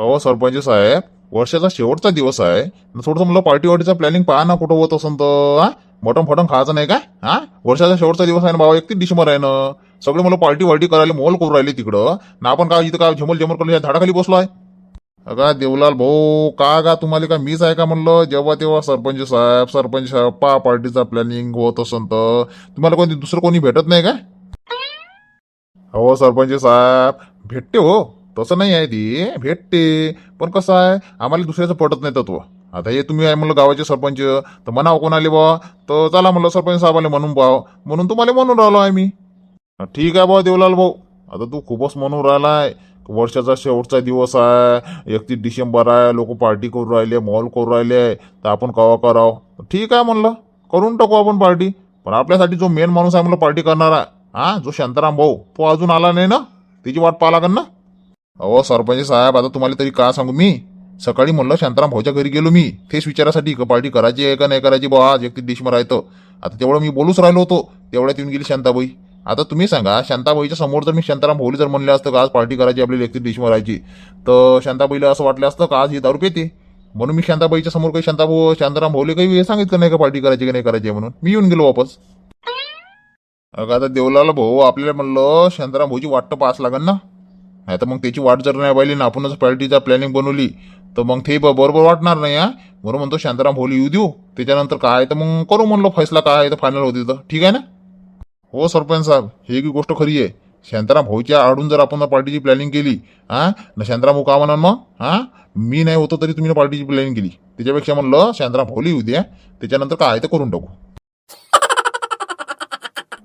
अहो सरपंच साहेब वर्षाचा शेवटचा दिवस आहे. थोडंसं मला पार्टी वार्टीचा प्लॅनिंग पहा ना कुठं होत असेल तर हा? मटण फटण खायचं नाही काय? हा? वर्षाचा शेवटचा दिवस आहे ना बाबा एकतीस डिसेंबर आहे ना. सगळे मला पार्टी वार्टी करायला मोल करून राहिले तिकडं. ना आपण काय इथं काय झमल झमल करून या झाडाखाली बसलो आहे अगा देवलाल भाऊ का का तुम्हाला का मीच आहे का म्हणलं? जेव्हा तेव्हा सरपंच साहेब सरपंच साहेब पा पार्टीचा प्लॅनिंग होत असेल तर. तुम्हाला कोणी दुसरं कोणी भेटत नाही का हो सरपंच साहेब भेटते हो. तसं नाही आहे ती. भेटते. पण कसं आहे आम्हाला दुसऱ्याचं पटत नाही तत्व. आता हे तुम्ही आहे म्हणलं गावाचे सरपंच तर म्हणावं कोणाले बा तर चला म्हणलं सरपंच साहेबाले म्हणून पाव म्हणून तुम्हाला म्हणून राहिलो आहे मी. ठीक आहे बा देवलाल भाऊ. आता तू खूपच म्हणून राहिलाय. वर्षाचा शेवटचा दिवस आहे. एकतीस डिसेंबर आहे. लोक पार्टी करून राहिले मॉल करून राहिले. तर आपण कवा करावं? ठीक आहे म्हणलं. करून टाकू आपण पार्टी. पण आपल्यासाठी जो मेन माणूस आहे म्हणलं पार्टी करणार आहे हा जो शांताराम भाऊ तो अजून आला नाही ना? त्याची वाट पाहा लागेल ना? अहो सरपंच साहेब आता तुम्हाला तरी का सांगू मी? सकाळी म्हणलं शांताराम भाऊच्या घरी गेलो मी. तेच विचारासाठी का पार्टी करायची आहे का नाही करायची? बा आज एकतीस डिसेंबर राहतं आता तेवढं मी बोलूच राहिलो होतो. तेवढ्यात येऊन गेली शांताबाई. आता तुम्ही सांगा शांताबाईच्या समोर जर मी शांताराम भाऊली जर म्हणले असतं का आज पार्टी करायची आपली व्यक्ती डिसेंबर राहायची तर शांताबाईला असं वाटलं असतं का आज ही दारू पेते? म्हणून मी शांताबाईच्या समोर काही शांताभाऊ शांताराम भाऊले काही हे सांगितलं नाही का पार्टी करायची की नाही करायची म्हणून? मी येऊन गेलो वापस. अगं आता देवलाला भाऊ आपल्याला म्हणलं शांताराम भाऊची वाटतं पास लागेल ना? नाही तर मग त्याची वाट जर नाही पाहिली ना आपणच पार्टीचा प्लॅनिंग बनवली तर मग ते ब- बरोबर वाटणार नाही हा? बरं म्हणतो शांताराम भाऊला येऊ देऊ. त्याच्यानंतर काय तर मग करू म्हणलं फैसला काय आहे तर फायनल होती तर. ठीक आहे ना? हो सरपंच साहेब ही की गोष्ट खरी आहे. शांताराम भाऊच्या आडून जर आपण पार्टीची प्लॅनिंग केली हा? ना शांताराम भाऊ का म्हणा मग हा? मी नाही होतो तरी तुम्ही पार्टीची प्लॅनिंग केली. त्याच्यापेक्षा म्हणलं शांताराम भाऊला येऊ द्या त्याच्यानंतर काय आहे ते करून टाकू.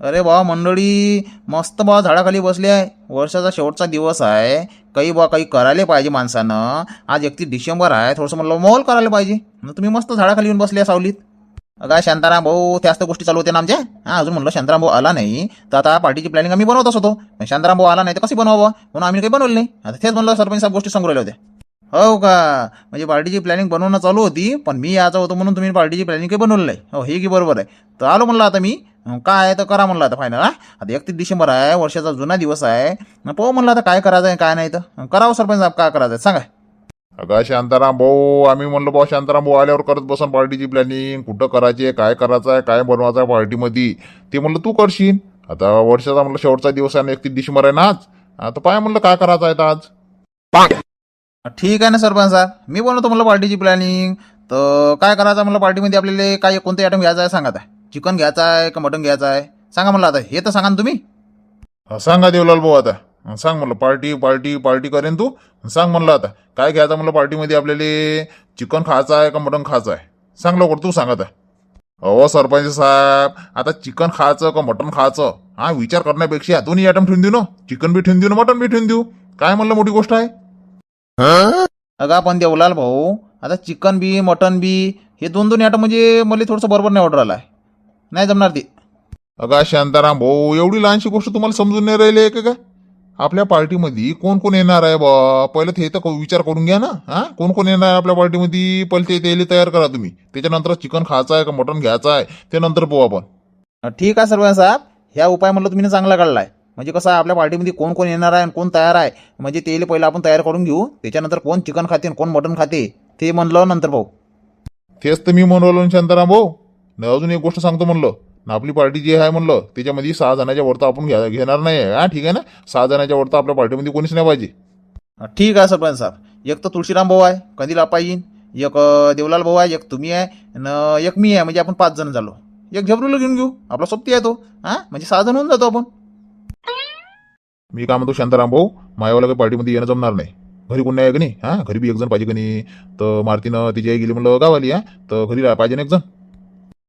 अरे बा मंडळी मस्त बा झाडाखाली बसले आहे. वर्षाचा शेवटचा दिवस आहे. काही बा काही करायला पाहिजे माणसानं. आज एकतीस डिसेंबर आहे. थोडंसं म्हणलं मॉल करायला पाहिजे. तुम्ही मस्त झाडाखाली येऊन बसले आहे सावलीत. काय शांताराम भाऊ त्याच तर गोष्टी चालू होत्या ना आमच्या? हा अजून म्हणलं शांताराम भाऊ आला नाही. तर आता पार्टीची प्लॅनिंग आम्ही बनवतच होतो शांताराम भाऊ आला नाही तर कशी बनवावं? म्हणून आम्ही काही बनवलं नाही. आता तेच म्हणलं सरपंच साहेब गोष्टी सांगू राहिल्या होत्या हो का? म्हणजे पार्टीची प्लॅनिंग बनवणं चालू होती पण मी यायचं होतो म्हणून तुम्ही पार्टीची प्लॅनिंग काही बनवलं नाही. हो हे की बरोबर आहे. तर आलो म्हणलं आता मी. काय आहे तर करा म्हणलं आता फायनल हा? आता एकतीस डिसेंबर आहे वर्षाचा जुना दिवस आहे. पाहू म्हणलं आता काय करायचं आहे काय नाही तर. करावं सरपंच साहेब काय करायचं आहे? सांगा. अगं शांताराम भाऊ आम्ही म्हणलो भाऊ शांताराम भाऊ आल्यावर करत बसन पार्टीची प्लॅनिंग कुठं करायची आहे काय करायचं आहे काय बनवायचं आहे पार्टीमध्ये? ते म्हणलं तू करशील. आता वर्षाचा म्हणलं शेवटचा दिवस आहे एकतीस डिसेंबर आहे ना आज. आता पाय म्हणलं काय करायचं आहे तर आज? ठीक आहे ना सरपंच साहेब. मी बोलतो मला पार्टीची प्लॅनिंग तर काय करायचं मला पार्टीमध्ये आपल्याला काय कोणते आयटम घ्यायचा आहे सांगा आता चिकन घ्यायचं आहे का मटन घ्यायचं आहे? सांगा म्हणलं आता. हे तर सांगा ना तुम्ही. सांगा देवलाल भाऊ आता. सांग म्हणलं पार्टी पार्टी पार्टी करेन तू. सांग म्हणलं आता. काय घ्यायचं म्हणलं पार्टीमध्ये आपल्याला? चिकन खायचं आहे का मटन खायचं आहे? सांग लवकर तू सांगत आता अहो सरपंच साहेब आता चिकन खायचं का मटन खायचं? हा विचार करण्यापेक्षा दोन्ही आयटम ठेवून देऊ ना. चिकन बी ठेवून देऊ ना मटन बी ठेवून देऊ. काय म्हणलं मोठी गोष्ट आहे? अगा पण देवलाल भाऊ. आता चिकन बी मटन बी हे दोन दोन आयटम म्हणजे मला थोडंसं बरोबर नाही ऑर्डर आला नाही जमणार ते. अगा शांताराम भाऊ एवढी लहानशी गोष्ट तुम्हाला समजून नाही राहिली आहे का आपल्या पार्टीमध्ये कोण कोण येणार आहे बा? पहिलं ते तर विचार करून घ्या ना. हा? कोण कोण येणार आहे आपल्या पार्टीमध्ये? पहिले ते तेले तयार करा तुम्ही. त्याच्यानंतर चिकन खायचं आहे का मटन घ्यायचं आहे? ते नंतर पाहू आपण. ठीक आहे सरपंच साहेब. ह्या उपाय म्हणलं तुम्ही चांगला काढला आहे म्हणजे कसं आहे आपल्या पार्टीमध्ये कोण कोण येणार आहे आणि कोण तयार आहे? म्हणजे तेले पहिलं आपण तयार करून घेऊ. त्याच्यानंतर कोण चिकन खाते आणि कोण मटन खाते ते म्हणलं नंतर भाऊ तेच तर मी म्हणलो ना शांताराम भाऊ. न अजून एक गोष्ट सांगतो म्हणलं. ना आपली पार्टी जी आहे म्हणलं त्याच्यामध्ये सहा जणांच्या वरतं आपण घ्या घेणार नाही आहे. हा ठीक आहे ना? सहा जणांच्या वरतं आपल्या पार्टीमध्ये कोणीच नाही पाहिजे. ठीक आहे सरपंच साहेब. एक तर तुळशीराम भाऊ आहे कंदील आपा येईन? एक देवलाल भाऊ आहे एक तुम्ही आहे आणि एक मी आहे म्हणजे आपण पाच जण झालो. एक झबरूला घेऊन घेऊ. आपला सोबती आहे तो. हा म्हणजे सहा जण होऊन जातो आपण. मी काय म्हणतो शांताराम भाऊ मायावाला काही पार्टीमध्ये येणं जमणार नाही. घरी कोण नाही आहे का नाही? हां घरी बी एकजण पाहिजे का नाही? तर मारतीनं तिची आई गेली म्हणलं गावाली हा तर घरी रा- पाहिजे ना एकजण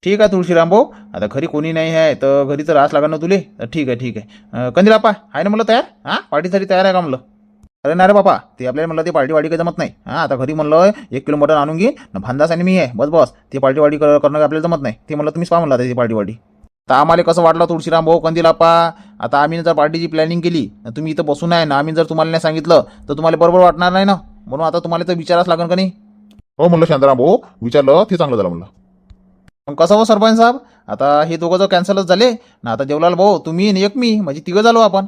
ठीक आहे तुळशीराम भाऊ आता घरी कोणी नाही आहे तर घरी तर रास लागणार ना तुले? तर ठीक आहे ठीक आहे. अं, कंदील आहे ना म्हणलं तयार? हां पार्टीसाठी तयार आहे का म्हणलं? अरे नाही रे बापा ते आपल्याला म्हणलं ते पार्टी वाडी काही जमत नाही. हां आता घरी म्हणलं एक किलो मटन आणून घेईन भांदास आणि मी आहे बस बस. ते पार्टी वाडी कर- करणं काही आपल्याला जमत नाही. ते म्हणलं तुम्हीच पहा म्हणलं आता ती पार्टी वाडी. तर आम्हाला कसं वाटलं तुळशीराम भाऊ कंदील आपा? आता आम्ही जर पार्टीची प्लॅनिंग केली तुम्ही इथं बसून आहे ना आम्ही जर तुम्हाला नाही सांगितलं तर तुम्हाला बरोबर वाटणार नाही ना? म्हणून आता तुम्हाला तर विचाराच लागेल का नाही? हो म्हणलं शांताराम भाऊ विचारलं ते चांगलं झालं म्हणलं. मग कसं हो सरपंच साहेब? आता हे दोघं जर कॅन्सलच झाले ना आता देवलाल भाऊ तुम्ही आणि एक मी म्हणजे तिघं झालो आपण.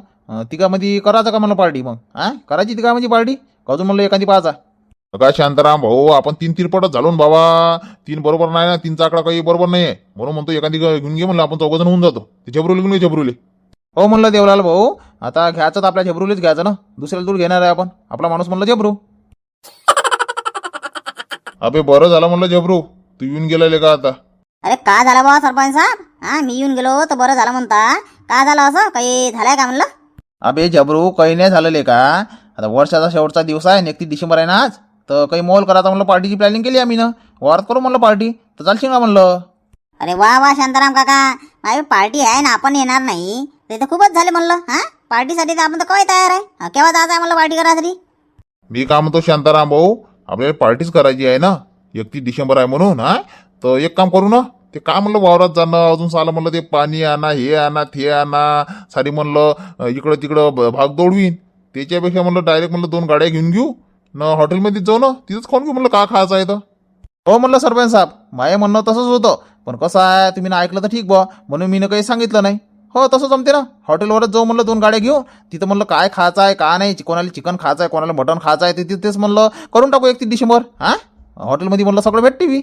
तिघामध्ये करायचं का म्हणलं पार्टी मग? हां करायची तिघा म्हणजे पार्टी अजून म्हणलं एखादी पाहायचा? काय शांताराम? भाऊ आपण तीन तिरपटच झालो ना बाबा. तीन बरोबर नाही ना तीनचा आकडा काही बरोबर नाही आहे म्हणून म्हणतो एखादी ग- घेऊन घे म्हणलं आपण चौघ जण होऊन जातो. ते झबरुले घेऊन झबरुले. हो म्हणलं देवलाल भाऊ. आता घ्यायचं तर आपल्या झेबरूलीच घ्यायचं ना. दुसऱ्याला दूर घेणार आहे आपण. आपला माणूस म्हणलं झेबरू. अबे बरं झालं म्हणलं झबरू. तू येऊन गेलेले का आता? अरे का झालं बा सरपंच साहेब? हा मी येऊन गेलो तर बरं झालं म्हणता. का झालं असं? काही झालंय का म्हणलं? अबे झबरू काही नाही झालेले का? आता वर्षाचा शेवटचा दिवस आहे एकतीस डिसेंबर आहे ना आज. तर काही मोल करायचा म्हणलं पार्टीची प्लॅनिंग केली आम्ही ना. वारात करू म्हणलं पार्टी. तर चालशील का म्हणलं? अरे वा वा शांताराम काका. माझी पार्टी आहे ना आपण येणार नाही. ते तर खूपच झाले म्हणलं हा? पार्टीसाठी तर आपण तर कवाय तयार आहे. हा, केव्हा जायचं आहे म्हणलं पार्टी करायसाठी? मी काय म्हणतो शांताराम भाऊ. आपल्याला पार्टीच करायची आहे ना. एकतीस डिसेंबर आहे म्हणून हा? तर एक काम करू ना. ते काय म्हणलं वावरात जाणं अजून साला म्हणलं ते पाणी आणा हे आणा ते आणा. सारी म्हणलं इकडं तिकडं ब- भाग दौडवीन त्याच्यापेक्षा म्हणलं डायरेक्ट म्हणलं दोन गाड्या घेऊन घेऊ. न हॉटेलमध्ये जाऊ ना तिथंच खाऊन घेऊ म्हणलं का खायचं आहे तर हो म्हणलं सरपंच साहेब माय म्हणणं तसंच होतं. पण कसं आहे तुम्ही ना ऐकलं तर ठीक बा म्हणून मी काही सांगितलं नाही. हो तसं जमते ना. हॉटेलवरच जाऊ म्हणलं दोन गाड्या घेऊन. तिथं म्हणलं काय खायचं आहे का नाही कोणाला चिकन खायचं आहे कोणाला मटन खायचं आहे ते तिथेच म्हणलं करून टाकू एकतीस डिसेंबर हा? हॉटेलमध्ये म्हणलं सगळं भेटते बी.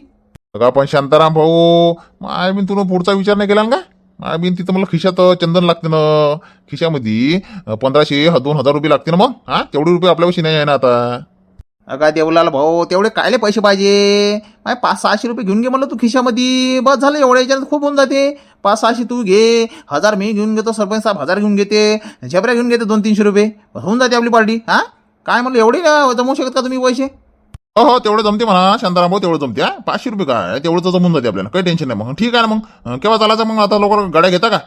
बघा पण शांताराम भाऊ माय बिन तुला पुढचा विचार नाही केला ना काय? माय बिन तिथं मला खिशात चंदन लागते ना. खिशामध्ये पंधराशे दोन हजार रुपये लागते ना मग हा? तेवढे रुपये आपल्यापाशी नाही आहे ना आता. अगा देवलाल भाऊ तेवढे कायले पैसे पाहिजे? माय पाच सहाशे रुपये घेऊन घे म्हणलं तू खिशामध्ये. बस झालं एवढ्या याच्यात खूप होऊन जाते. पाच सहाशे तू घे. हजार मी घेऊन घेतो सरपंच साहेब हजार घेऊन घेते. झेबऱ्या घेऊन घेते दोन तीनशे रुपये होऊन जाते आपली पार्टी हा? काय म्हणलं एवढी ना जमवू शकत का तुम्ही पैसे? हो हो तेवढं जमते म्हणा. शांताराम भाऊ तेवढं जमते हा? पाचशे रुपये काय? तेवढं तर जमून जाते आपल्याला. काही टेन्शन नाही मग. ठीक आहे ना मग. केव्हा चालायचं मग? आता लोक गाड्या घेता का?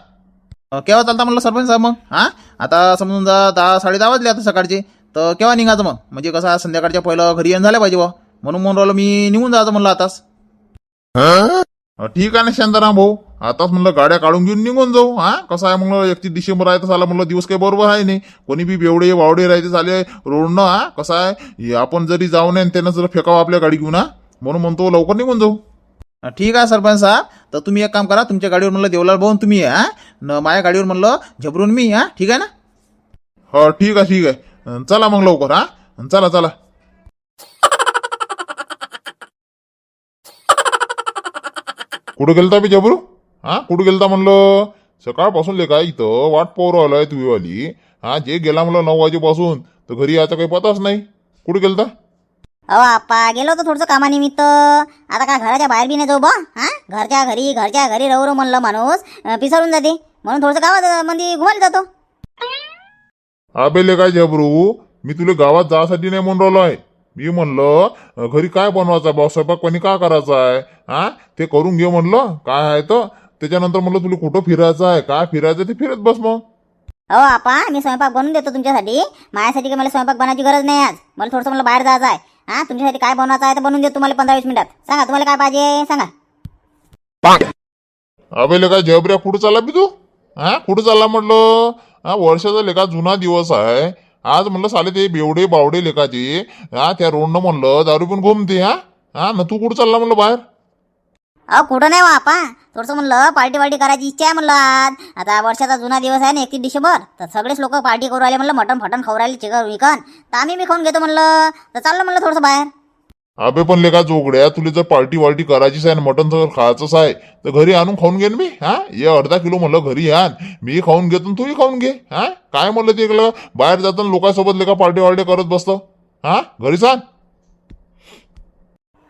केव्हा चालता म्हणलं सरपंच साहेब मग? हा? आता समजून जा दहा साडे दहा वाजले आता सकाळचे. तर केव्हा निघायचं मग? म्हणजे कसं संध्याकाळच्या पहिलं घरी येऊन झालं पाहिजे बा म्हणून म्हणून राहिलो मी निघून जायचं म्हणलं आताच. ठीक आहे ना शांताराम भाऊ. आताच म्हणलं गाड्या काढून घेऊन निघून जाऊ हा? कसं आहे म्हणलं एकतीस डिसेंबर आहे तर साला म्हणलं दिवस काही बरोबर आहे नाही. कोणी बी बेवडे वावडे राहते झाले रोडनं हा? कसं आहे? हे आपण जरी जाऊ नये त्यांना जर फेकावं आपल्या गाडी घेऊन हा? म्हणून म्हणतो लवकर निघून जाऊ. ठीक आहे सरपंच साहेब. तर तुम्ही एक काम करा तुमच्या गाडीवर म्हणलं देवलाल भाऊन तुम्ही न माझ्या गाडीवर म्हणलं झबरून मी हा? ठीक आहे ना? हो ठीक आहे ठीक आहे. चला मग लवकर हा? चला चला. कुठं गेलता बी जबरू हा? कुठं गेलता म्हणलं? सकाळपासून लेखा इथं वाट पोर आलाय तुझीवाली हा जे गेला म्हणलं नऊ वाजेपासून तर घरी याचा काही पताच नाही. कुठं गेलता? अहो आप्पा गेलो होतो थोडंसं कामानिमित्त. आता काय घराच्या बाहेर बी नाही जाऊ बा हा? घरच्या घरी घरच्या घरी राहू म्हणलं माणूस अं, पिसळून जाते. म्हणून थोडंसं गावात मध्ये घुमायला जातो. आबेले काय जबरू मी तुला गावात जायसाठी नाही म्हणून राहिलो आहे. मी म्हणलं घरी काय बनवायचं बा स्वयंपाक पाणी काय करायचा आहे? हा ते करून घे म्हणलं. काय आहे तर? त्याच्यानंतर म्हणलं तुला कुठं फिरायचं आहे? काय फिरायचं ते फिरत बस मग. अहो आपा मी स्वयंपाक बनवून देतो तुमच्यासाठी. माझ्यासाठी काही मला स्वयंपाक बनवायची गरज नाही आज. मला थोडंसं मला बाहेर जायचं आहे. हा तुमच्यासाठी काय बनवायचं आहे तर बनवून देतो तुम्हाला पंधरा वीस मिनिटात. सांगा तुम्हाला काय पाहिजे सांगा. अबे लेका जबऱ्या कुठं चालला बी तू? हा कुठं चालला म्हटलं? हा वर्षाचा लेखा जुना दिवस आहे. आज म्हणलं साले ते बेवडे बावडे लेखाचे. हा त्या रोडनं म्हणलं दारू पण घुमते हा. हा ना तू कुठं चालला म्हणलं बाहेर? अहो कुठं नाही बापा. थोडंसं म्हणलं पार्टी वार्टी करायची इच्छा आहे म्हणलं आज. आता वर्षाचा जुना दिवस आहे ना एकतीस डिसेंबर. तर सगळेच लोक पार्टी करू राहिले म्हणलं मटण फटण खाऊ राहिले चिकन विकन तर आम्ही बी खाऊन घेतो म्हणलं. तर चाललं म्हणलं थोडंसं बाहेर. अबे पण लेखा जोगड्या तुला जर पार्टी वार्टी करायचीच आहे मटन जर खायचंच आहे तर घरी आणून खाऊन घेन मी हा? ये अर्धा किलो म्हणलं घरी आण. मी खाऊन घेतो तूही खाऊन घे हा? काय म्हणलं ते इकडं बाहेर जाताना लोकांसोबत लेखा पार्टी वार्टी करत बसतं हा? घरीच सांग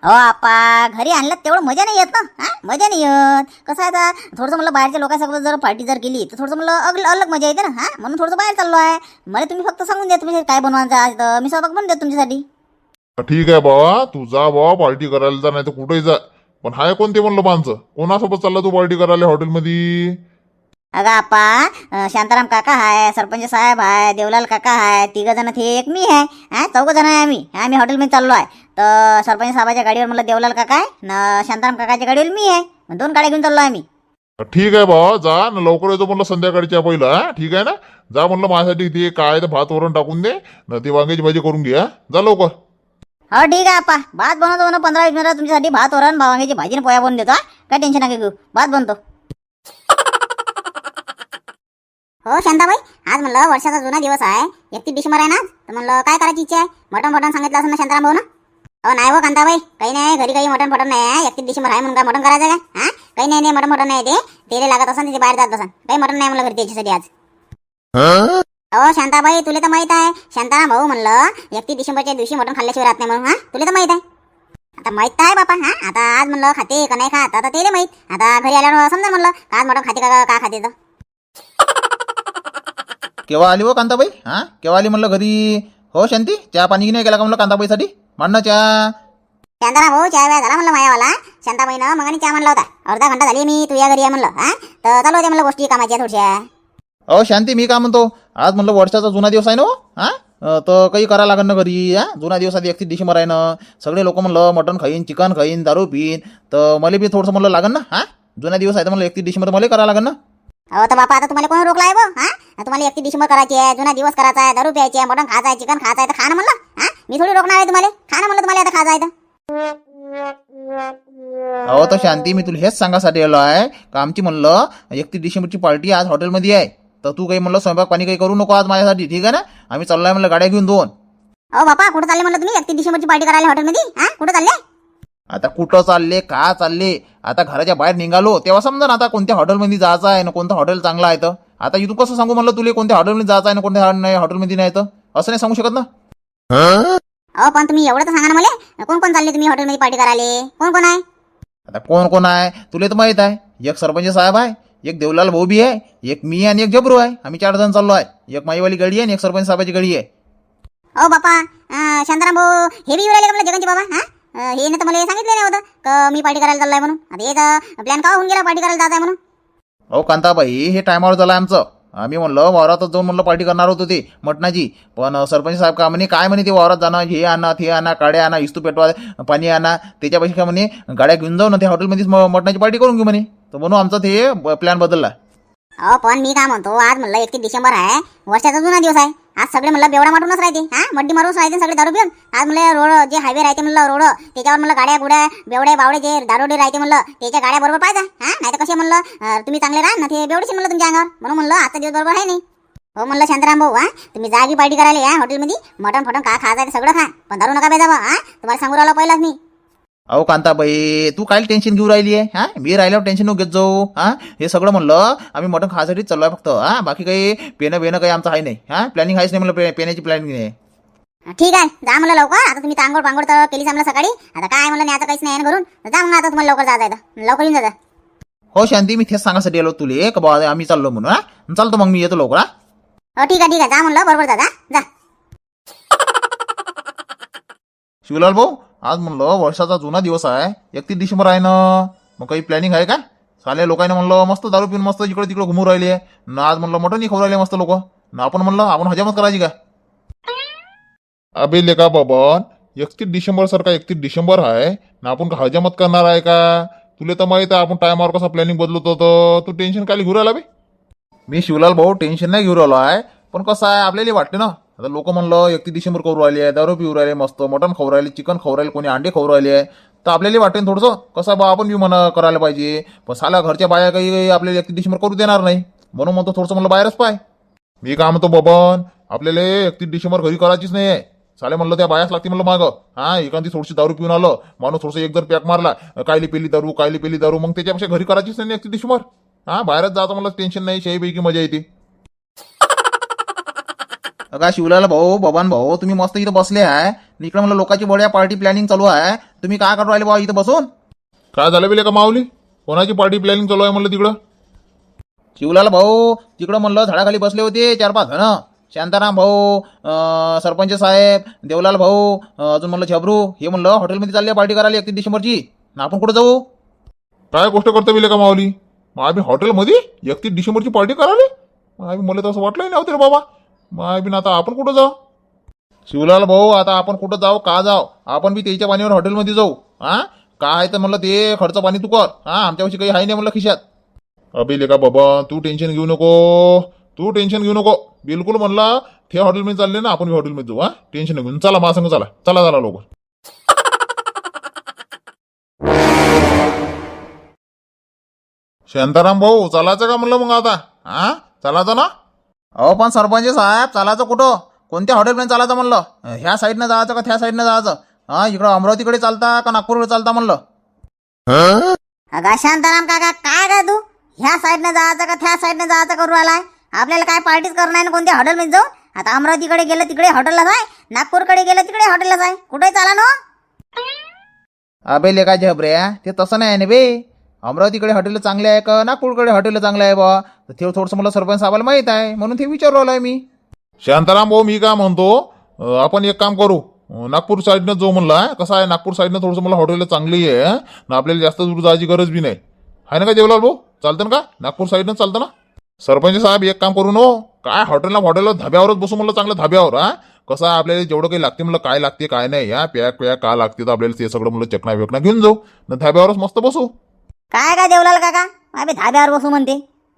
हो आपा घरी आणलं तेवढं मजा नाही येत ना हा? मजा नाही येत. कसं आहे आता थोडंसं म्हणलं बाहेरच्या लोकांसोबत जर पार्टी जर केली तर थोडंसं म्हणलं अग अलग मजा येते ना हा? म्हणून थोडंसं बाहेर चाललो आहे. मला तुम्ही फक्त सांगून द्या तुम्ही काय बनवायचं आहे तर मी स्वयंपाक बनून देतो तुमच्यासाठी. ठीक आहे बाबा तू जा बाबा पार्टी करायला जा नाही तर कुठेही जा. पण हाय कोणते म्हणलं माणसं? कोणासोबत चालला तू पार्टी करायला हॉटेलमध्ये? अगं आपा शांताराम काका आहे सरपंच साहेब आहे देवलाल काका आहे तिघ जण ते एक मी आहे हा चौघ जण आहे आम्ही. आम्ही हॉटेलमध्ये चाललो आहे. तर सरपंच साहेबाच्या गाडीवर मला देवलाल काका आहे न शांताराम काकाच्या गाडीवर मी आहे. दोन गाड्या घेऊन चाललो आहे आम्ही ठीक आहे बाबा जा न लवकर येतो म्हणलं संध्याकाळच्या पहिलं ठीक आहे ना? जा म्हणलं माझ्यासाठी ते काय भात वरण टाकून दे न ती वांग्याची भाजी करून घे जा लवकर. हो ठीक आहे आपा भात बनवतो म्हणून पंधरा वीस मिनिटात तुमच्यासाठी भात वरण भावांची भाजी पोया बनून देतो काय टेन्शन नका घेऊ. भात बनतो. हो शांताबाई आज म्हणलं वर्षाचा जुना दिवस आहे. एकतीस डिसेंबर आहे ना तर म्हणलं काय करायची इच्छा आहे? मटण मटण सांगितलं असं ना शांताराम भाऊ ना अहो नाही हो कांताबाई काही नाही घरी काही मटण फटण नाही आहे. एकतीस डिसेंबर आहे म्हणून काय मटण करायचं काय? हा? काही नाही नाही मटण मटण नाही ते. तेले लागत असन तिथे बाहेर जात असन काही मटण नाही म्हणलं घरी त्याच्यासाठी आज. अहो शांताबाई तुला तर माहीत आहे. शांताराम भाऊ म्हणलं एकतीस डिसेंबरच्या दिवशी मटण खाल्ल्याशिवाय राहत नाही म्हणून हा? तुला तर माहीत आहे. आता माहीत तर आहे बापा हा? आता आज म्हणलं खाते का नाही खात? आता तेले माहीत. आता घरी आल्यावर समजा म्हणलं का आज मटण खाते का का खाते तर? केव्हा आली हो कांताबाई? हा? केव्हा आली म्हणलं घरी? हो शांती? चहा पाणी नाही केला का म्हणलं कांताबाईसाठी? म्हणणं चहा. शांताराम भाऊ चहा वेळा झाला म्हणलं मायावाला. शांताबाईनं मगानी चहा म्हणला होता. अर्धा घंटा झाली मी तुझ्या घरी आहे म्हणलं हा? तर चालू होते म्हणलं गोष्टी कामाच्या थोडशा. अहो शांती मी काय म्हणतो? आज म्हणलं वर्षाचा जुना दिवस आहे ना हो? हा? तर काही करा लागन ना घरी हा? जुना दिवस आधी एकतीस डिसेंबर आहे ना. सगळे लोक म्हणलं मटण खाईन चिकन खाईन दारू पिईन. तर मला बी थोडंसं म्हणलं लागन ना हा? जुना दिवस आहे तर म्हणलं एकतीस डिसेंबर मला करा लागन ना. अहो तर बापा आता तुम्हाला कोण रोखला आहे हा? तुम्हाला एकतीस डिसेंबर करायची आहे जुना दिवस करायचा आहे दारू प्यायची आहे मटण खायचं आहे चिकन खायचं आहे तर खा ना म्हणलं हा? मी थोडी रोखणार आहे तुम्हाला खा ना म्हणलं तुम्हाला आता खायचं आहे तर. अहो तर शांती मी तुला हेच सांगासाठी आलो आहे का आमची म्हणलं एकतीस डिसेंबरची पार्टी आज हॉटेलमध्ये आहे. तर तू काही म्हणलं स्वयंपाक पाणी काही करू नको आज माझ्यासाठी ठीक आहे ना? आम्ही चाललोय म्हणलं गाड्या घेऊन दोन. अहो बापा कुठं चालले म्हणलं तुम्ही? एकतीस डिसेंबरची पार्टी करायला हॉटेलमध्ये हा? कुठं चालले? आता कुठं चालले? का चालले? आता घराच्या बाहेर निघालो तेव्हा समजा ना आता कोणत्या हॉटेलमध्ये जायचं आहे ना कोणतं हॉटेल चांगलं आहे तर? आता इथून कसं सांगू म्हणलं तुला कोणत्या हॉटेलमध्ये जायचं आहे ना कोणत्या नाही हॉटेलमध्ये नाही तर? असं नाही सांगू शकत ना? अहो पण तुम्ही एवढं तर सांगा ना मला. कोण कोण चालले तुम्ही हॉटेलमध्ये पार्टी करायला? कोण कोण आहे? आता कोण कोण आहे? तुला तर माहीत आहे. एक सरपंच साहेब आहे. एक देवलाल भाऊ बी आहे एक मी आणि एक जबरू आहे. आम्ही चार जण चाललो आहे. एक माईवाली गाडी आहे आणि एक सरपंच साहेबाची गाडी आहे. अहो बापा अं, शांताराम भाऊ हे बी येऊ राहिले का जगनचे बाबा? हा? अं, हे ना तर मला सांगितलं नाही होतं का मी पार्टी करायला चाललोय म्हणून? आता तर प्लॅन का होऊन गेला पार्टी करायला जात आहे म्हणून? अहो कांताबाई हे टायमावर झालं आमचं. आम्ही म्हणलं वावरातच जाऊन म्हणलं पार्टी करणार होतो ते मटणाची. पण सरपंच साहेब का म्हणे काय म्हणे ते वावरात जाणं? हे आणा ते आणा काड्या आणा इस्तू पेटवा पाणी आणा. त्याच्यापेक्षा म्हणे गाड्या घेऊन जाऊ ना त्या हॉटेलमध्येच मटणाची पार्टी करून घेऊ म्हणे. तर म्हणून आमचा ते प्लॅन बदलला. अहो पण मी काय म्हणतो आज म्हणलं एकतीस डिसेंबर आहे वर्षाचा जुना दिवस आहे. आज सगळे म्हणलं बेवडा मारूनच राहते. हा? मड्डी मारूनच राहते सगळे दारू पिऊन? आज म्हणलं रोड जे हायवे राहते म्हणलं रोड त्याच्यावर म्हणलं गाड्या गुड्या बेवडे बावडे जे दारोडे राहते म्हणलं त्याच्या गाड्या बरोबर पाहिजे हा? नाही तर कसे म्हणलं तुम्ही चांगले राहा ना ते बेवडेच म्हणलं तुमच्या अंगावर. म्हणून म्हणलं आता दिवस बरोबर आहे नाही. हो म्हणलं शांतराम भाऊ हा? तुम्ही जागी पार्टी करायला या हॉटेलमध्ये मटण फटण का खायचं आहे ते सगळं खा. पण दारू नका बेजावा हा? तुम्हाला सांगू राहिलं पहिलाच मी. अहो कांताबाई तू काय टेन्शन घेऊ राहिली आहे? हा? मी राहिल्यावर टेन्शन घेत जाऊ. हा? हे सगळं म्हणलं आम्ही मटण खायसाठी चाललोय फक्त. हा? बाकी काही पेनं बेनं काही आमचं आहे नाही. हा? प्लॅनिंग आहेच नाही म्हणलं पेण्याची प्लॅनिंग नाही. ठीक आहे. जा म्हणलं लवकर. आता तुम्ही तांगोड पांगोड तर केली समजा सकाळी. आता काय म्हणलं न्यायचं काहीच नाही आहे ना घरून. तर जा मग आता तुम्हाला लवकर जायचं. लवकर येऊन जा हो शांती मी तेच सांगासाठी आलो तुले. का बाबा आम्ही चाललो म्हणून हा? चालतो मग मी येतो लवकर हा? हो ठीक आहे ठीक आहे. जा म्हणलं बरोबर जा. जा जा शिवलाल भाऊ आज म्हणलं वर्षाचा जुना दिवस आहे. एकतीस डिसेंबर आहे ना. मग काही प्लॅनिंग आहे का? साले लोकांनी म्हणलं मस्त दारू पिऊन मस्त इकडे तिकडे घुमू राहिले. ना आज म्हणलं मटनही खाऊ राहिले मस्त लोक. ना आपण म्हणलं आपण हजामत करायची का? अबे लेका बाबन एकतीस डिसेंबर सारखा एकतीस डिसेंबर आहे. ना आपण हजामत करणार आहे का? तुला तर माहीत आहे आपण टायमावर कसा प्लॅनिंग बदलत होतो तू टेन्शन काय घेऊ राहिला बे. मी शिवलाल भाऊ टेन्शन नाही घेऊ राहिलो आहे. पण कसं आहे आपल्याला वाटते ना आता लोक म्हणलं एकतीस डिसेंबर करू राहिले आहे दारू पिऊ राहिले मस्त मटन खाऊ राहिले चिकन खाऊ राहिले कोणी अंडे खाऊ राहिले आहे. तर आपल्याला वाटेल थोडंसं कसं बा आपण बी म्हणा करायला पाहिजे. पण साला घरच्या बाया काही आपल्याला एकतीस डिसेंबर करू देणार नाही. म्हणून म्हणतो थोडंसं म्हणलं बाहेरच पाय. मी काय म्हणतो बबन आपल्याला एकतीस डिसेंबर घरी करायचीच नाही आहे साले म्हणलं त्या बायाच लागते म्हणलं मागं. हा एखादी थोडीशी दारू पिऊन आलं माणूस थोडंसं एक जर पॅक मारला कायली पेली दारू कायली पेली दारू मग त्याच्यापेक्षा घरी करायचीच नाही एकतीस डिसेंबर. हा बाहेरच जायचं म्हणलं टेन्शन नाही शाहीपैकी मजा येते. का शिवलाल भाऊ बबान भाऊ तुम्ही मस्त इथं बसले आहे. इकडे म्हणलं लोकांची बड्या पार्टी प्लॅनिंग चालू आहे. तुम्ही काय करू राहिले बाबा इथं बसून? काय झालं बेले का माऊली? कोणाची पार्टी प्लॅनिंग चालू आहे म्हणलं तिकडं? शिवलाल भाऊ तिकडं म्हणलं झाडाखाली बसले होते चार पाच जण. शांताराम भाऊ सरपंच साहेब देवलाल भाऊ अजून म्हणलं झबरू. हे म्हणलं हॉटेलमध्ये चालले पार्टी करायला एकतीस डिसेंबरची. ना आपण कुठं जाऊ? काय गोष्ट करता बेले का माऊली? मग आम्ही हॉटेलमध्ये एकतीस डिसेंबरची पार्टी करायला? आम्ही मला तसं वाटलंही नव्हतं रे बाबा. माय बिन आता आपण कुठं जाऊ? शिवलाल भाऊ आता आपण कुठं जाऊ? का जाऊ? आपण बी त्याच्या पाणीवर हॉटेलमध्ये जाऊ. हा? काय तर म्हणलं ते खर्च पाणी तू कर. हा? आमच्यापाशी काही आहे नाही म्हणलं खिशात. अभिलेखा बाबा तू टेन्शन घेऊ नको. तू टेन्शन घेऊ नको. बिलकुल म्हणला ते हॉटेलमध्ये चालले ना आपण हॉटेलमध्ये जाऊ हां? टेन्शन घेऊन. चला माझ्या संग चला. चला चला लवकर. शांताराम भाऊ चालायचं का म्हणलं मग आता? हा? चालायचं ना? अहो पण सरपंच साहेब चालायचं कुठं? कोणत्या हॉटेलमध्ये चालायचं म्हणलं? ह्या साईडनं जायचं का त्या साईडनं जायचं? हा इकडं अमरावतीकडे चालता का नागपूरकडे चालता म्हणलं? अगा शांताराम काका काय का तू? ह्या साईडने जायचं का त्या साईडने जायचं करू आलाय? आपल्याला काय पार्टीच करणं आहे ना कोणत्या हॉटेलमध्ये जाऊ आता अमरावतीकडे गेलं तिकडे हॉटेलला जाय. नागपूरकडे गेलं तिकडे हॉटेलला जाय. कुठे चाला ना? अबे लेका झबरे ते तसं नाही आहे ना बे. अमरावतीकडे हॉटेल चांगले आहे का? नागपूरकडे हॉटेल चांगले आहे बा तर ते थोडंसं मला सरपंच साहेबाला माहीत आहे म्हणून ते विचारलं आहे मी. शांताराम भाऊ मी काय म्हणतो अं, आपण एक काम करू. अं, नागपूर साईडनं जो म्हणला कसं आहे नागपूर साईडनं थोडंसं मला हॉटेल चांगली आहे ना आपल्याला जास्त दूर जायची गरज बी नाही. आहे ना का जेवलाल भाऊ? चालतं ना का? नागपूर साईडनं चालतं ना? सरपंच साहेब एक काम करू नो. काय हॉटेलला हॉटेलला धाब्यावरच बसू म्हणलं चांगलं धाब्यावर हा? कसं आहे आपल्याला जेवढं काही लागते म्हणलं काय लागते काय नाही या प्या प्या काय लागते तर आपल्याला ते सगळं म्हणलं चकना वेकना घेऊन जाऊ. न धाब्यावरच मस्त बसू. काय काय देवलाल काका? अबे धाब्यावर बसू म्हणते.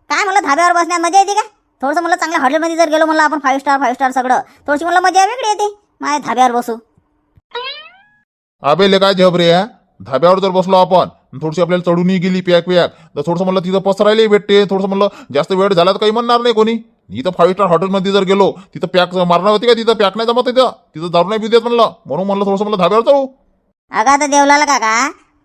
काय म्हणलं धाब्यावर बसण्यात मजा येते का? थोडंसं मला चांगल्या हॉटेलमध्ये जर गेलो म्हणलं आपण फाईव्ह स्टार फाईव्ह स्टार सगळं. थोडीशी मला मजा वेगळी येते. माझ्या धाब्यावर बसू. अबे ले काय झबरे या धाब्यावर जर बसलो आपण थोडीशी आपल्याला चढूनही गेली पॅक पॅक तर थोडंसं म्हणलं तिथं पसरायलाही भेटते. थोडंसं म्हणलं जास्त वेळ झाला तर काही म्हणणार नाही कोणी. इथं फाईव्ह स्टार हॉटेलमध्ये जर गेलो तिथं पॅक मारणार होती का तिथं? पॅक नाही जमत तिथं तिथं दारू नाही पिऊ देत म्हणलं. म्हणून म्हणलं थोडंसं म्हणलं धाब्यावर जाऊ अगं आता देवलाल काका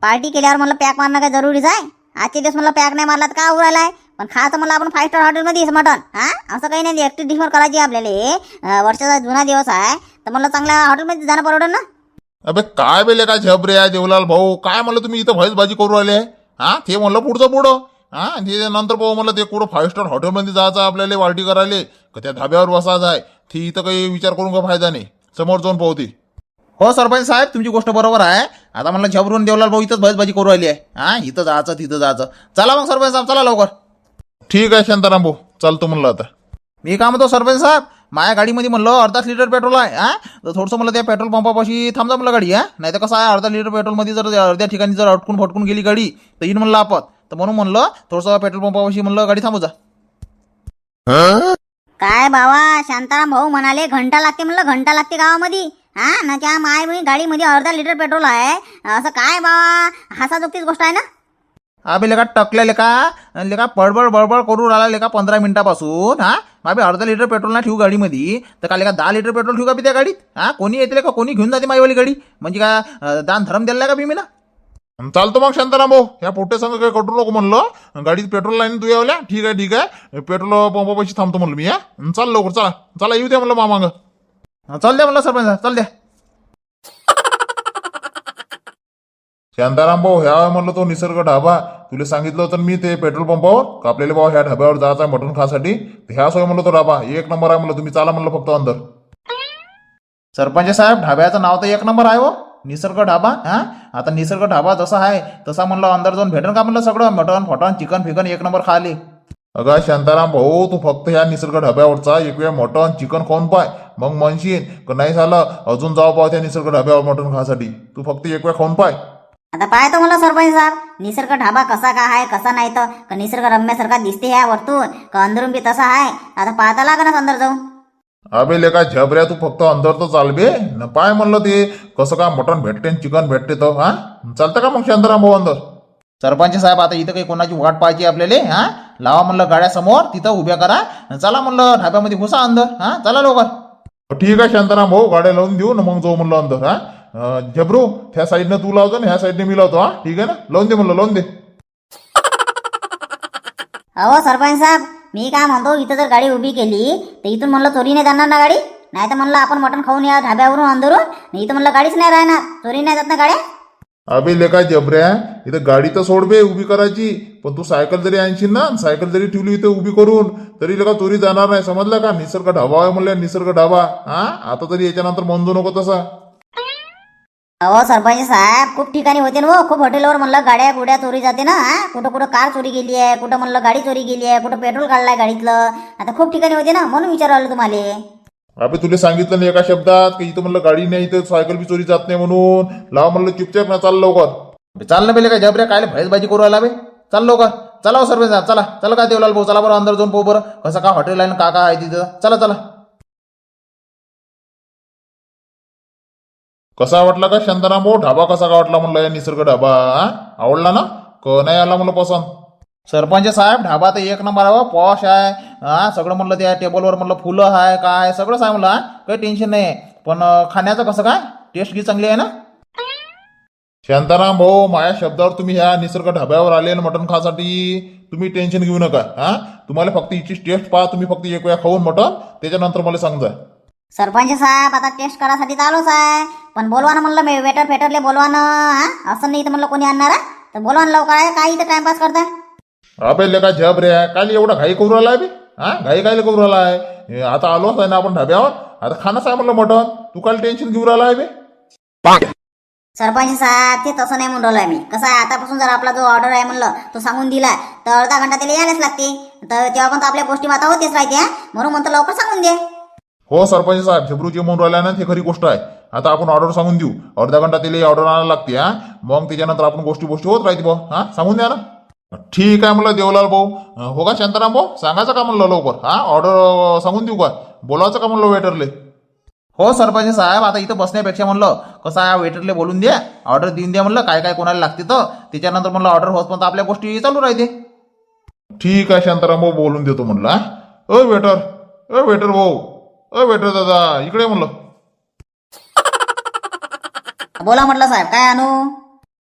पार्टी केल्यावर मला पॅक मारणं काय जरुरीच आहे? आजचे दिवस मला पॅक नाही मारला तर का आहे पण खायचं मला आपण फाईव्ह स्टार हॉटेलमध्ये मटन हा? असं काही नाही एकटी डिशवर करायची आपल्याला वर्षाचा जुना दिवस आहे. तर मला चांगल्या हॉटेलमध्ये जाणं परवडेल ना? अबे काय बेले काय झबरे आहे देवलाल भाऊ? काय म्हणलं तुम्ही इथं व्हायच भाजी करू राहिले? हा? ते म्हणलं पुढचं पुढं. हा? ते नंतर भाऊ म्हणलं ते कुठं फाईव्ह स्टार हॉटेलमध्ये जायचं आपल्याला पार्टी करायला. का त्या धाब्यावर बसायचं आहे? ते इथं काही विचार करून का फायदा नाही. समोर जाऊन पाहू ती. हो सरपंच साहेब तुमची गोष्ट बरोबर आहे. आता म्हणलं झबरून देवलाल भाऊ इथंच भाजी करू राहिली आहे. हा इथं जायचं तिथं जायचं. चला मग सरपंच साहेब चला लवकर. ठीक आहे शांताराम भाऊ. चालतो म्हणलं आता. मी काय म्हणतो सरपंच साहेब माझ्या गाडीमध्ये म्हणलं अर्धाच लिटर पेट्रोल आहे हा? तर थोडंसं मला त्या पेट्रोल पंपापाशी थांबजा म्हणलं गाडी हा? नाही तर कसं आहे अर्धा लिटर पेट्रोलमध्ये जर अर्ध्या ठिकाणी जर अटकून फटकून गेली गाडी तर येईन म्हणलं आपण तर म्हणून म्हणलं थोडंसं पेट्रोल पंपापाशी म्हणलं गाडी थांबू जा. काय बाबा शांताराम भाऊ म्हणाले घंटा लागते म्हणलं घंटा लागते गावामध्ये. हा ना त्या माय मी गाडीमध्ये अर्धा लिटर पेट्रोल आहे. असं काय बाबा हसाजोगतीच गोष्ट आहे ना? अबे लेका टकल्या लेका लेका बडबड बडबड करू राहिला लेका पंधरा मिनिटापासून हा? अबे अर्धा लिटर पेट्रोल ना ठेवू गाडीमध्ये. तर का लेका दहा लिटर पेट्रोल ठेवू का बी त्या गाडीत? हा? कोणी येते का कोणी घेऊन जाते माईवाली गाडी? म्हणजे का दान धर्म द्यायला का बी मी ना चालतो मग शांताराम भाऊ. या पोट्टे संग काही कटू नको म्हणलं. गाडीत पेट्रोल लाईन तू यावल्या ठीक आहे ठीक आहे. पेट्रोल पंपापाशी थांबतो म्हणलं मी या अन चाल लवकर चला. चला येऊ द्या म्हणलं मामांग. हं, चल द्या म्हणलं सरपंच चल द्या. शांताराम भाऊ ह्या म्हणलं तो निसर्ग ढाबा. तुला सांगितलं होतं मी ते पेट्रोल पंपावर का आपल्याला भाऊ ह्या ढाब्यावर जायचं आहे मटण खासाठी ह्या सोय म्हणलं तो ढाबा. एक नंबर आहे म्हणलं तुम्ही चाला म्हणलं फक्त अंदर. सरपंच साहेब ढाब्याचं नाव तर एक नंबर आहे हो. निसर्ग ढाबा हा? आता निसर्ग ढाबा जसा आहे तसा म्हणलं अंदर जाऊन भेटेल का म्हणलं सगळं? मटण फटण चिकन फिकन एक नंबर खाले. अगं शांताराम भाऊ तू फक्त ह्या निसर्ग ढाब्यावरचा एक वेळ मटण चिकन खाऊन पाय. मग म्हणशील का नाही झालं अजून जाऊ पाव त्या निसर्ग ढाब्यावर मटण खासाठी. तू फक्त एक वेळ खाऊन पाय. आता पाहतो मला सरपंच साहेब. निसर्ग ढाबा कसा का आहे कसा नाही तर का निसर्ग रम्यासारखा दिसते ह्या वरतून. का अंदरून बी तसा आहे. आता पाहता लागणार अंदर जाऊन. अबे लेका झबऱ्या तू फक्त अंदर तर चाल बे. न पाय म्हणलं ते कसं का मटण भेटते न चिकन भेटते तर हा? चालतं का मग शांताराम भाऊ अंदर? सरपंच साहेब आता इथं काही कोणाची वाट पाहायची आपल्याला हा? लावा म्हणलं गाड्या समोर तिथं उभ्या करा. चला म्हणलं ढाब्यामध्ये घुसा अंदर हा? चला लवकर. ठीक आहे शांताराम भाऊ गाड्या लावून देऊ ना मग जाऊ म्हणलं अंदर हा? झबरू त्या साईडनं तू लावतो ना ह्या साईडने मी लावतो हा? ठीक आहे ना? लावून दे म्हणलं लावून दे. अहो सरपंच साहेब मी काय म्हणतो इथं जर गाडी उभी केली तर इथून म्हणलं चोरी नाही जाणार ना गाडी? नाही तर म्हणलं आपण मटण खाऊन या ढाब्यावरून अंदरून इथं म्हणलं गाडीच नाही राहणार. चोरी नाही जात ना गाड्या? अबे लेका जबऱ्या इथं गाडी तर सोड बे उभी करायची पण तू सायकल जरी आणशील ना सायकल जरी ठेवली इथं उभी करून तरी लेका चोरी जाणार नाही समजलं का निसर्ग ढाबा आहे म्हणलं निसर्ग ढाबा। हा? आता तरी याच्यानंतर मंजू नको तसा। अहो सरपंच साहेब खूप ठिकाणी होते ना हो खूप हॉटेलवर म्हणलं गाड्या गुड्या चोरी जाते ना हा? कुठं कुठं कार चोरी गेली आहे कुठं म्हणलं गाडी चोरी गेली आहे कुठं पेट्रोल काढलाय गाडीतलं. आता खूप ठिकाणी होते ना म्हणून विचारलं तुम्हाला. अबे तुला सांगितलं ना एका शब्दात की इथं म्हणलं गाडी नाही इथं सायकल बी चोरी जात नाही म्हणून. लाव म्हणलं चुपचाप ना चाल लवकर. चाल ना बेले काय जबऱ्या काय भैस भाजी करू आला बे. चाल लवकर. चला हो सरपंच साहेब चला. चला काय देवलाल भाऊ चला बरं अंदर जाऊन पाहू बरं. कसं का हॉटेल आहे का काय आहे तिथं. चला चला. कसा वाटला का शांताराम भाऊ ढाबा कसा का वाटला म्हणलं या निसर्ग ढाबा हा? आवडला ना? क नाही आला म्हणलं पसंत. सरपंच साहेब ढाबा तर एक नंबर आहे हो, पॉश आहे हा सगळं म्हणलं त्या टेबलवर म्हणलं फुलं आहे काय सगळंच आहे म्हणलं हा. काही टेन्शन नाही पण अं, खाण्याचं कसं काय? टेस्ट घी चांगली आहे ना? शांताराम भाऊ माझ्या शब्दावर तुम्ही ह्या निसर्ग ढाब्यावर आले ना मटण खासाठी तुम्ही टेन्शन घेऊ नका हा. तुम्हाला फक्त हिची टेस्ट पहा तुम्ही फक्त एक वेळा खाऊन मटण त्याच्यानंतर मला सांगा सरपंच साहेब आता टेस्ट करायसाठी आलोच आहे. पण बोलवा ना म्हणलं मी वेटर फेटरले बोलवा ना हा. असं नाही तर म्हणलं कोणी आणणार? तर बोलवा ना लवकर आहे काय इथं टाइमपास करताय. अबे लेका जब रे. काय एवढा घाई करू राहिला आहे बे हा घाई काय करू राहिला आहे आता आलोच आहे ना आपण ढाब्यावर? आता खाणंच आहे म्हणलं मटण. तू काय टेन्शन घेऊ राहिला आहे बे. सरपंच साहेब ते तसं नाही म्हणून मी. कसं आहे आतापासून जर आपला जो ऑर्डर आहे म्हणलं तो सांगून दिला तर अर्धा घंटा त्याला यायलाच लागते. तर तेव्हा पण आपल्या गोष्टी माता होतेच राहते? म्हणून म्हणतो लवकर सांगून दे. हो सरपंच साहेब झबरू जे म्हणून राहिला ना ते खरी गोष्ट आहे. आता आपण ऑर्डर सांगून देऊ. अर्धा घंटा त्याला ऑर्डर आणायला लागते हा. मग त्याच्यानंतर आपण गोष्टी गोष्टी होत राहते भाऊ हा. सांगून द्या ना. ठीक आहे म्हणलं देवलाल भाऊ. हो का शांताराम भाऊ? सांगायचं का म्हणलं लवकर? हा? ऑर्डर सांगून देऊ का? बोलायचं का म्हणलं वेटरले हो सरपंच साहेब आता इथं बसण्यापेक्षा म्हणलं कसं आहे वेटरले बोलून द्या. ऑर्डर देऊन द्या म्हणलं काय काय कोणाला लागते तर. त्याच्यानंतर म्हणलं ऑर्डर होतपर्यंत आपल्या गोष्टी चालू राहते. ठीक आहे शांताराम भाऊ बोलून देतो म्हणलं हा? अ वेटर अ वेटर भाऊ अ वेटर दादा इकडे म्हणलं. बोला म्हटलं साहेब काय आणू?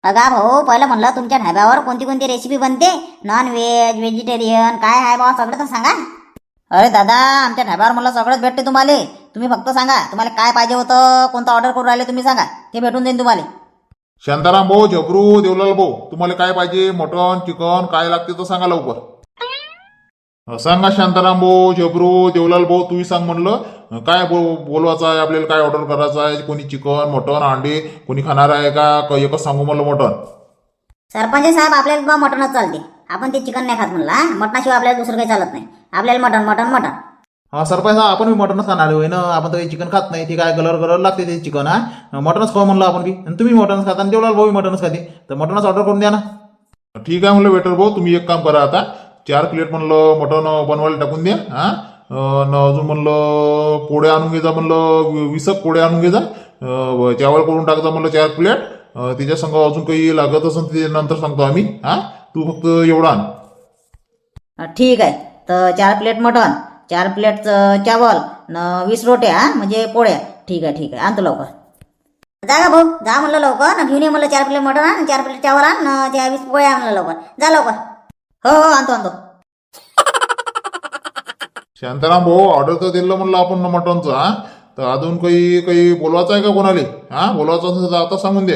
अगा भाऊ पहिलं म्हणलं तुमच्या ढाब्यावर कोणती कोणती रेसिपी बनते? नॉन व्हेज व्हेजिटेरियन काय आहे भाऊ सगळं तर सांगा. अरे दादा आमच्या ढाब्यावर म्हणलं सगळंच भेटते तुम्हाला. तुम्ही फक्त सांगा तुम्हाला काय पाहिजे होतं कोणतं ऑर्डर करून राहिले तुम्ही सांगा. ते भेटून देईन तुम्हाला. शांताराम भाऊ झबरू देवलाल भाऊ तुम्हाला काय पाहिजे? मटन चिकन काय लागते तर सांगा लवकर. सांगा शांताराम भाऊ झबरू देवलाल भाऊ तुम्ही सांग म्हणलं. काय बो बोलवायचं आहे आपल्याला काय ऑर्डर करायचं आहे? कोणी चिकन मटन अंडे कोणी खाणार आहे का? एकच सांगू म्हणलं मटन सरपंच साहेब आपल्याला बा मटणच चालते. आपण ते चिकन नाही खात म्हणलं हा? मटणाशिवाय आपल्याला दुसरं काही चालत नाही. आपल्याला मटण मटण मटण. हा सरपंच साहेब आपण बी मटनच खाणार होय ना? आपण तर चिकन खात नाही ते काय कलर कलर लागते ते चिकन हा? मटनच खाऊ म्हणलं आपण बी. आणि तुम्ही मटनच खाता आणि देवलाल भाऊ मटनच खाते. तर मटनच ऑर्डर करून द्या ना. ठीक आहे म्हणलं वेटर भाऊ तुम्ही एक काम करा आता. चार प्लेट म्हणलं मटन बनवायला टाकून द्या हा? अजून म्हणलं पोळ्या आणून घे जा म्हणलं वी- वीसक पोळ्या आणून घे जा. चावल करून टाकजा म्हणलं चार प्लेट. अं, त्याच्या संग अजून काही लागत असेल ते नंतर सांगतो आम्ही. हा? तू फक्त एवढा आण. ठीक आहे. तर चार प्लेट मटण चार प्लेट चावल न वीस रोट्या हा? म्हणजे पोळ्या. ठीक आहे ठीक आहे. आणतो लवकर. जा गा भाऊ जा म्हणलं लवकर. ना घेऊन ये म्हणलं चार प्लेट मटण आण चार प्लेट चावल आण त्या वीस पोळ्या आण म्हणलं लवकर. जा लवकर. हो हो आणतो आणतो. शांताराम भाऊ ऑर्डर तर दिलं म्हणलं आपण मटनचं हा? तर अजून काही काही बोलवायचं आहे का कोणाला? हा? बोलवायचं असेल तर आता सांगून दे.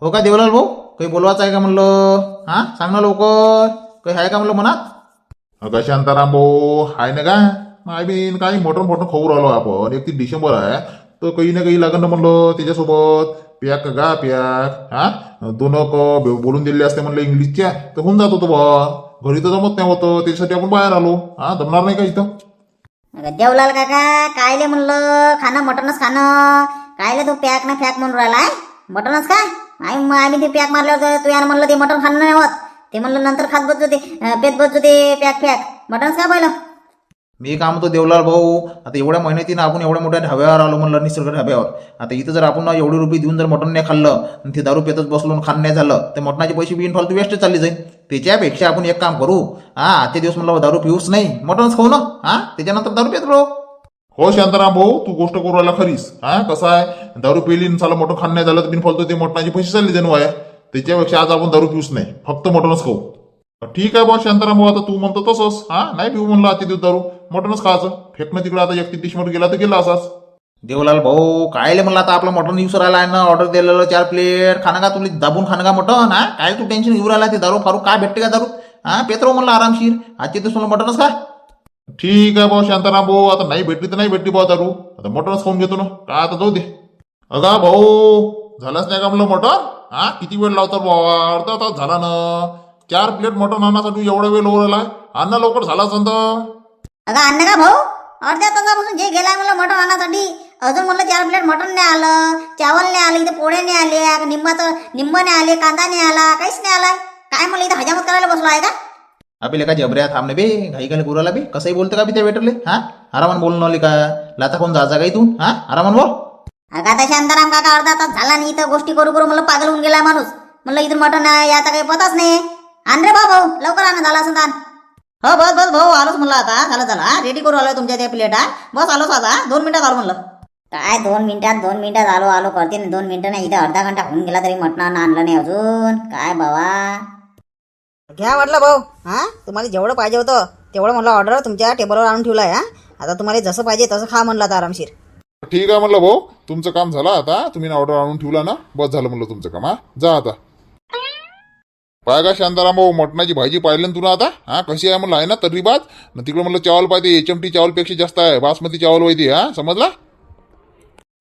हो का देवलाल भाऊ? काही बोलवायचं आहे का म्हणलं? हा? सांग ना लवकर. काही आहे का म्हणलं मनात? अगं शांताराम भाऊ? हाय ना का आय बीन काही मोठं मोठं खाऊ राहिलो आपण. एक ती डिसेंबर आहे. तर काही ना काही लागण म्हणलं त्याच्यासोबत. पॅक गा पॅक हा? दोन क बोलून दिले असते म्हणलं इंग्लिशच्या. तर होऊन जात होतं बा. घरी तर जमत नाही होतं. त्याच्यासाठी आपण बाहेर आलो. हा? जमणार नाही का इथं? देवलाल काका कायले म्हणलं खाणं मटनच खाणं. कायले तू पॅक ना फॅक म्हणून राहिलाय मटनच काय आई आम्ही ते पॅक मारल्यावर तू यानं म्हणलं ते मटन खाणं नाही होत. ते म्हणलं नंतर खात बसतो ते पेत बसतो ते पॅक फॅक मटनच काय पहिलं? मी काय म्हणतो देवलाल भाऊ आता एवढ्या मेहनतीनं आपण एवढ्या मोठ्या ढाब्यावर आलो म्हणलं निसर्ग ढाब्यावर. आता इथं जर आपण एवढे रुपये देऊन जर मटन नाही खाल्लं आणि ते दारू पेतच बसलो खाणं नाही झालं तर मटणाचे पैसे बिन फालतू वेस्ट चालली जाईल त्याच्यापेक्षा आपण एक काम करू. हा आजच्या दिवस म्हणलं दारू पिऊच नाही. मटणच खाऊ ना. हा त्याच्यानंतर दारू पेत राहू. हो शांताराम भाऊ तू गोष्ट करू राहिला खरीच. हा कसं आहे? दारू पिली आणि साला मोठं खाणं नाही झालं तर बिन फालतो ते मटणाचे पैसे चालले जणू आहे. त्याच्यापेक्षा आज आपण दारू पिऊच नाही. फक्त मटणच खाऊ. ठीक आहे बा शांताराम भाऊ आता तू म्हणतो तसंच. हा नाही पिऊ म्हणलं आजच्या दिवस दारू. मटणच खायचं. फेकणं तिकडे आता एक डिशमध्ये गेला तर गेला असाच. देवलाल भाऊ कायले म्हणलं आता आपलं मटण येऊ राहिला आहे ना? ऑर्डर दिलेलं चार प्लेट खाणं का तुला? दाबून खाणं का मटण? हा? काय तू टेन्शन घेऊ राहिला ते दारू फारू? काय भेटते का दारू? हा? पेत्रो म्हणलं आरामशीर. आजचे दिवस म्हणलं मटणच का ठीक आहे भाऊ शांताराम भाऊ. आता नाही भेटली तर नाही भेटली भाऊ दारू. आता मटणच खाऊन घेतो ना. काय आता जाऊ दे. अगा भाऊ झालंच नाही का म्हणलं मटण? हा? किती वेळ लावतात भावा अर्धा तास झाला ना. चार प्लेट मटण आणण्यासाठी एवढा वेळ आहे अन्न लवकर झाला असं तर अगं अन्न का भाऊ? अर्ध्या तासापासून जे गेलाय म्हणलं मटण आणण्यासाठी. अजून म्हणलं चार प्लेट मटण नाही आलं चावल नाही आलं इथे पोळे नाही आले निंबाचं निंब नाही आले कांदा नाही आला काहीच नाही आला. काय म्हणलं इथं हजामत करायला बसलो आहे का? आपले का जबऱ्या थांबणे बे घाई घाई गुराला बे. कसंही बोलतं का बी त्या वेटरले? हा? आरामान बोलून आली का? लाता कोण जायचा का इथून? हा? आरामान बोल. अगं आता शांताराम काका अर्धा तास झाला नाही इथं गोष्टी करू करू मला पागल होऊन गेला माणूस. म्हणलं इथून मटण आहे याचा काही पताच नाही. आण रे भाऊ भाऊ लवकर आण झाला असं आण हो बस बस भाऊ आलोच म्हणलं आता. झालं झालं. रेडी करू आलोय तुमच्या त्या प्लेटा बस आलोच आता. दोन मिनिटात आलो म्हणलं. काय दोन मिनिटात दोन मिनिटात आलो आलो करते ना दोन मिनिटं नाही इथे अर्धा घंटा होऊन गेला तरी मटणानं आणलं नाही अजून. काय बाबा? घ्या म्हटलं भाऊ. हा? तुम्हाला जेवढं पाहिजे होतं तेवढं म्हणलं ऑर्डर तुमच्या टेबलवर आणून ठेवलं आहे हा? आता तुम्हाला जसं पाहिजे तसं खा म्हणलं आता आरामशीर. ठीक आहे म्हणलं भाऊ. तुमचं काम झालं आता. तुम्ही ऑर्डर आणून ठेवला ना बस झालं म्हणलं तुमचं काम हा? जा आता. पाय का शांताराम भाऊ मटणाची भाजी पाहिलं ना तुला आता? हा कशी आहे म्हणलं आहे ना तर्री बात न तिकडं म्हणलं चावल पाहिजे एच एम टी चावलपेक्षा जास्त आहे बासमती चावल पाहिजे हा? समजला?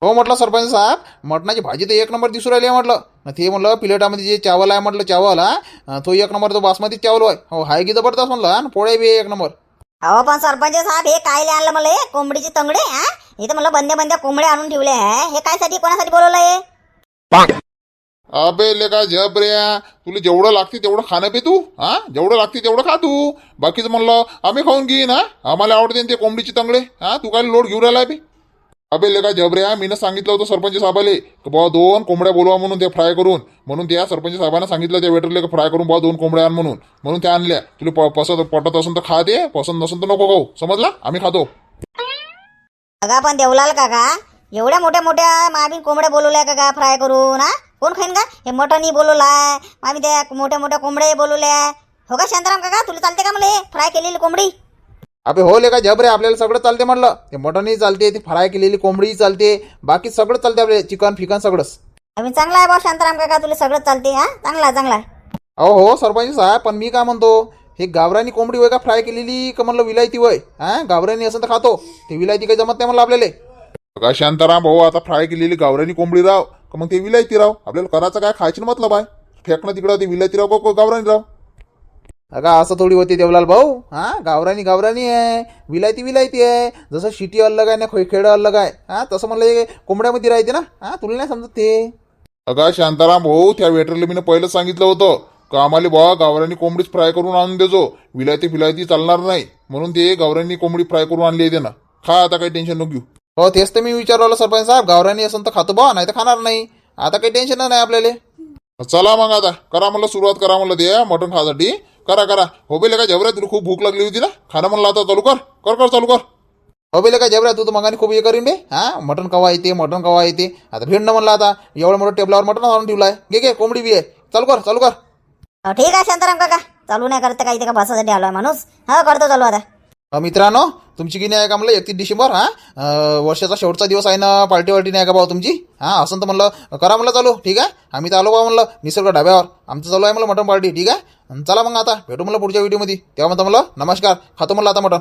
हो म्हटलं सरपंच साहेब मटणाची भाजी तर एक नंबर दिसू राहिली आहे म्हटलं. न ते म्हणलं प्लेटामध्ये जे चावल आहे म्हटलं चावल हा? तो एक नंबर तो बासमती चावल होय. हो हाय की जबरदस्त म्हणलं पोळ्या बी एक नंबर. अहो पण सरपंच साहेब हे काय आणलं मला हे कोंबडीचे तंगडे हा? इथं म्हणलं बंद्या बंद्या कोंबडे आणून ठेवले आहे. हे काय साठी कोणासाठी बोलवलं हे? अबे लेका जब रे. तुला जेवढं लागते तेवढं खाणं पे तू हा? जेवढं लागते तेवढं खा तू. बाकीचं म्हणलं आम्ही खाऊन घेईन हा? आम्हाला आवडते ना ते कोंबडीचे तंगडे हा? तू काय लोड घेऊन राहिला बे. अबे लेका जबऱ्या मीनं सांगितलं होतं सरपंच साहेबाले की बाबा दोन कोंबड्या बोलवा म्हणून ते फ्राय करून. म्हणून त्या सरपंच साहेबांना सांगितलं त्या वेटरले फ्राय करून बुवा दोन कोंबड्या आण म्हणून. म्हणून त्या आणल्या. तुला प- पसंत पटत असून तर खा दे पसंत नसेल तर नको खाऊ. समजला? आम्ही खातो. अगा पण देवलाल काका एवढ्या मोठ्या मोठ्या मामी कोंबड्या बोलवल्या का का फ्राय करून हा? कोण खाईन का हे मटनही बोलवलाय मामी त्या मोठ्या मोठ्या कोंबड्या बोलवल्या. हो का शांताराम काका तुला चालते का मला? हे फ्राय केलेली कोंबडी? अबे हो ले का जब रे आपल्याला सगळं चालते म्हटलं. ते मटनही चालते ती फ्राय केलेली कोंबडीही चालते बाकी सगळं चालते आपल्याला चिकन फिकन सगळंच. आम्ही चांगला आहे बा शांताराम काका तुला सगळं चालते हा? चांगला आहे चांगला. आहे अहो हो सरपंच साहेब पण मी काय म्हणतो हे गावरानी कोंबडी होय का फ्राय केलेली का म्हणलं विलायती होय? हा? गावरानी असं तर खातो. ते विलायती काही जमत नाही म्हणलं आपल्याला. का शांताराम भाऊ आता फ्राय केलेली गावरानी कोंबडी राव का मग ते विलायती राव? आपल्याला करायचं काय? खायचं ना मतलब आहे. फेकणं तिकडं ते विलायती राव का गावरानी राव? अगा असं थोडी होती देवलाल भाऊ. हा गावरानी गावरानी आहे. विलायती विलायती आहे. जसं शिटी अलग आहे ना खे- खेडं अलग आहे. हा तसं म्हणलं कोंबड्यामध्ये राहते ना. हा तुला नाही समजत ते? अगा शांताराम भाऊ त्या वेटरला मी पहिलं सांगितलं होतं. का आम्हाला बा गावरानी कोंबडीच फ्राय करून आणून देजो विलायती फिलायती चालणार नाही. म्हणून ते गावरानी कोंबडी फ्राय करून आणली आहे ना खा आता काही टेन्शन नको घेऊ. हो तेच तर मी विचारलं सरपंच साहेब. गावरानी असं तर खातो बा नाही तर खाणार नाही. आता काही टेन्शन नाही आपल्याला. चला मग आता. करा म्हणलं सुरुवात करा म्हणलं ते मटण खासाठी. करा करा. हो बेले का जबऱ्या तुला खूप भूक लागली होती ना खाणं म्हणलं आता चालू कर. कर कर चालू कर. हो बेले काय जबऱ्या तू तर मगाने खूप हे करीन बे. हा? मटण कवा येते मटण कवा येते? आता भिडणं म्हणलं आता. एवढं मोठं टेबलावर मटण आणून ठेवलं आहे घे घे कोंबडी बी आहे. चालू कर चालू कर. अहो, ठीक आहे शांताराम काका. चालू नाही करत काही ते का बसासाठी आलोय माणूस. हा करतो चालू आता. अ, मित्रांनो तुमची की नाही आहे का म्हणलं? एकतीस डिसेंबर हा? वर्षाचा शेवटचा दिवस आहे ना पार्टी वार्टी नाही का भाऊ तुमची? हा असं तर म्हणलं करा म्हणलं चालू. ठीक आहे? आम्ही तर आलो बा म्हणलं निसर्ग ढाब्यावर. आमचं चालू आहे म्हणलं मटण पार्टी. ठीक आहे? चला मग आता भेटू मला पुढच्या व्हिडिओमध्ये तेव्हा म्हणता मला नमस्कार. खातो म्हणलं आता मटण.